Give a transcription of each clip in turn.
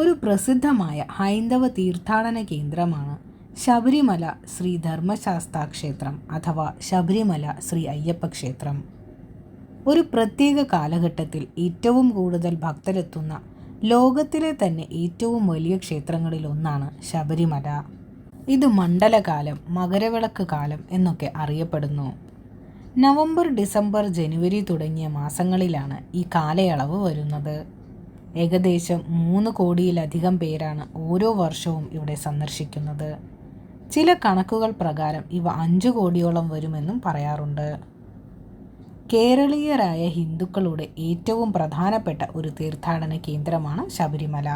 ഒരു പ്രസിദ്ധമായ ഹൈന്ദവ തീർത്ഥാടന കേന്ദ്രമാണ് ശബരിമല ശ്രീ ധർമ്മശാസ്താ ക്ഷേത്രം അഥവാ ശബരിമല ശ്രീ അയ്യപ്പ ക്ഷേത്രം ഒരു പ്രത്യേക കാലഘട്ടത്തിൽ ഏറ്റവും കൂടുതൽ ഭക്തരെത്തുന്ന ലോകത്തിലെ തന്നെ ഏറ്റവും വലിയ ക്ഷേത്രങ്ങളിൽ ഒന്നാണ് ശബരിമല. ഇത് മണ്ഡലകാലം മകരവിളക്ക് കാലം എന്നൊക്കെ അറിയപ്പെടുന്നു. നവംബർ ഡിസംബർ ജനുവരി തുടങ്ങിയ മാസങ്ങളിലാണ് ഈ കാലയളവ് വരുന്നത്. ഏകദേശം മൂന്ന് കോടിയിലധികം പേരാണ് ഓരോ വർഷവും ഇവിടെ സന്ദർശിക്കുന്നത്. ചില കണക്കുകൾ പ്രകാരം ഇവ അഞ്ച് കോടിയോളം വരുമെന്നും പറയാറുണ്ട്. കേരളീയരായ ഹിന്ദുക്കളുടെ ഏറ്റവും പ്രധാനപ്പെട്ട ഒരു തീർത്ഥാടന കേന്ദ്രമാണ് ശബരിമല.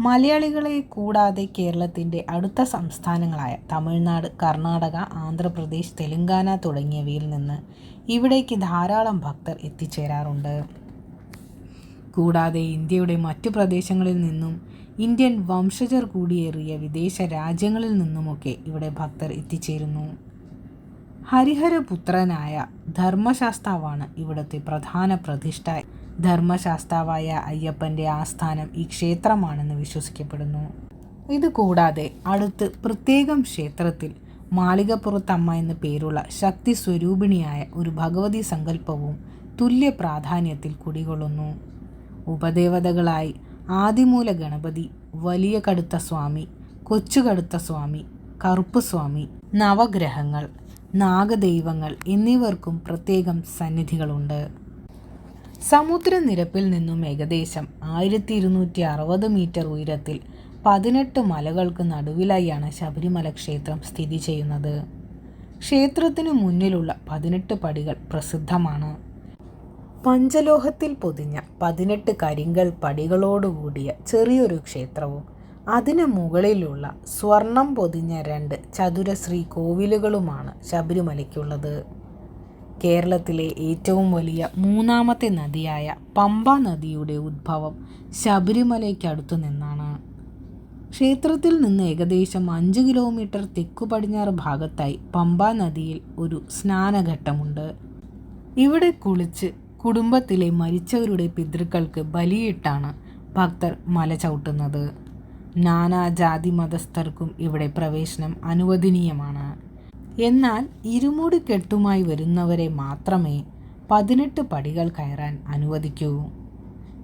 മലയാളികളെ കൂടാതെ കേരളത്തിന്റെ അടുത്ത സംസ്ഥാനങ്ങളായ തമിഴ്നാട് കർണാടക ആന്ധ്രാപ്രദേശ് തെലങ്കാന തുടങ്ങിയവയിൽ നിന്ന് ഇവിടേക്ക് ധാരാളം ഭക്തർ എത്തിച്ചേരാറുണ്ട്. കൂടാതെ ഇന്ത്യയുടെ മറ്റു പ്രദേശങ്ങളിൽ നിന്നും ഇന്ത്യൻ വംശജർ കൂടിയേറിയ വിദേശ രാജ്യങ്ങളിൽ നിന്നുമൊക്കെ ഇവിടെ ഭക്തർ എത്തിച്ചേരുന്നു. ഹരിഹരപുത്രനായ ധർമ്മശാസ്താവാണ് ഇവിടുത്തെ പ്രധാന പ്രതിഷ്ഠ. ധർമ്മശാസ്താവായ അയ്യപ്പന്റെ ആസ്ഥാനം ഈ ക്ഷേത്രമാണെന്ന് വിശ്വസിക്കപ്പെടുന്നു. ഇത് കൂടാതെ അടുത്ത് പ്രത്യേകം ക്ഷേത്രത്തിൽ മാളികപ്പുറത്തമ്മ എന്ന പേരുള്ള ശക്തി സ്വരൂപിണിയായ ഒരു ഭഗവതി സങ്കല്പവും തുല്യ പ്രാധാന്യത്തിൽ കുടികൊള്ളുന്നു. ഉപദേവതകളായി. ആദിമൂല ഗണപതി വലിയ കടുത്ത സ്വാമി കൊച്ചു കടുത്ത സ്വാമി കറുപ്പ് സ്വാമി നവഗ്രഹങ്ങൾ നാഗദൈവങ്ങൾ എന്നിവർക്കും പ്രത്യേകം സന്നിധികളുണ്ട്. സമുദ്രനിരപ്പിൽ നിന്നും ഏകദേശം ആയിരത്തി ഇരുന്നൂറ്റി അറുപത് മീറ്റർ ഉയരത്തിൽ പതിനെട്ട് മലകൾക്ക് നടുവിലായാണ് ശബരിമല ക്ഷേത്രം സ്ഥിതി ചെയ്യുന്നത്. ക്ഷേത്രത്തിനു മുന്നിലുള്ള പതിനെട്ട് പടികൾ പ്രസിദ്ധമാണ്. പഞ്ചലോഹത്തിൽ പൊതിഞ്ഞ പതിനെട്ട് കരിങ്കൽ പടികളോടുകൂടിയ ചെറിയൊരു ക്ഷേത്രവും അതിനു മുകളിലുള്ള സ്വർണം പൊതിഞ്ഞ രണ്ട് ചതുരശ്രീ കോവിലുകളുമാണ് ശബരിമലയ്ക്കുള്ളത്. കേരളത്തിലെ ഏറ്റവും വലിയ മൂന്നാമത്തെ നദിയായ പമ്പ നദിയുടെ ഉദ്ഭവം ശബരിമലയ്ക്കടുത്തു നിന്നാണ്. ക്ഷേത്രത്തിൽ നിന്ന് ഏകദേശം അഞ്ച് കിലോമീറ്റർ തെക്കു പടിഞ്ഞാറ് ഭാഗത്തായി പമ്പ നദിയിൽ ഒരു സ്നാനഘട്ടമുണ്ട്. ഇവിടെ കുളിച്ച് കുടുംബത്തിലെ മരിച്ചവരുടെ പിതൃക്കൾക്ക് ബലിയിട്ടാണ് ഭക്തർ മല ചവിട്ടുന്നത്. നാനാജാതി മതസ്ഥർക്കും ഇവിടെ പ്രവേശനം അനുവദനീയമാണ്. എന്നാൽ ഇരുമുടി കെട്ടുമായി വരുന്നവരെ മാത്രമേ പതിനെട്ട് പടികൾ കയറാൻ അനുവദിക്കൂ.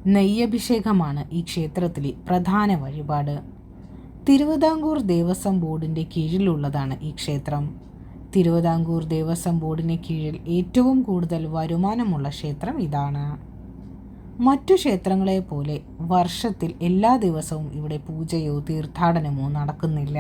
നെയ്യഭിഷേകമാണ് ഈ ക്ഷേത്രത്തിലെ പ്രധാന വഴിപാട്. തിരുവിതാംകൂർ ദേവസ്വം ബോർഡിന്റെ കീഴിലുള്ളതാണ് ഈ ക്ഷേത്രം. തിരുവിതാംകൂർ ദേവസ്വം ബോർഡിന് കീഴിൽ ഏറ്റവും കൂടുതൽ വരുമാനമുള്ള ക്ഷേത്രം ഇതാണ്. മറ്റു ക്ഷേത്രങ്ങളെ പോലെ വർഷത്തിൽ എല്ലാ ദിവസവും ഇവിടെ പൂജയോ തീർത്ഥാടനമോ നടക്കുന്നില്ല.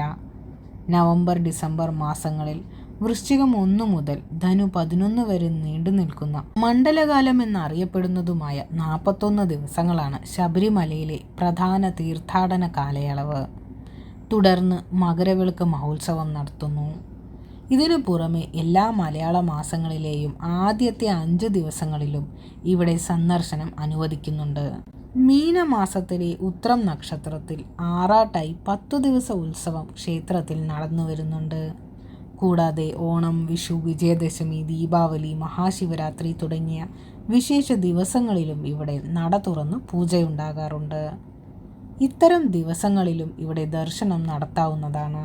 നവംബർ ഡിസംബർ മാസങ്ങളിൽ വൃശ്ചികം ഒന്നു മുതൽ ധനു പതിനൊന്ന് വരെ നീണ്ടു നിൽക്കുന്ന മണ്ഡലകാലം എന്നറിയപ്പെടുന്നതുമായ നാൽപ്പത്തൊന്ന് ദിവസങ്ങളാണ് ശബരിമലയിലെ പ്രധാന തീർത്ഥാടന കാലയളവ്. തുടർന്ന് മകരവിളക്ക് മഹോത്സവം നടത്തുന്നു. ഇതിനു പുറമെ എല്ലാ മലയാള മാസങ്ങളിലെയും ആദ്യത്തെ അഞ്ച് ദിവസങ്ങളിലും ഇവിടെ സന്ദർശനം അനുവദിക്കുന്നുണ്ട്. മീനമാസത്തിലെ ഉത്രം നക്ഷത്രത്തിൽ ആറാട്ടായി പത്തു ദിവസ ഉത്സവം ക്ഷേത്രത്തിൽ നടന്നു വരുന്നുണ്ട്. കൂടാതെ ഓണം വിഷു വിജയദശമി ദീപാവലി മഹാശിവരാത്രി തുടങ്ങിയ വിശേഷ ദിവസങ്ങളിലും ഇവിടെ നട തുറന്ന് പൂജയുണ്ടാകാറുണ്ട്. ഇത്തരം ദിവസങ്ങളിലും ഇവിടെ ദർശനം നടത്താവുന്നതാണ്.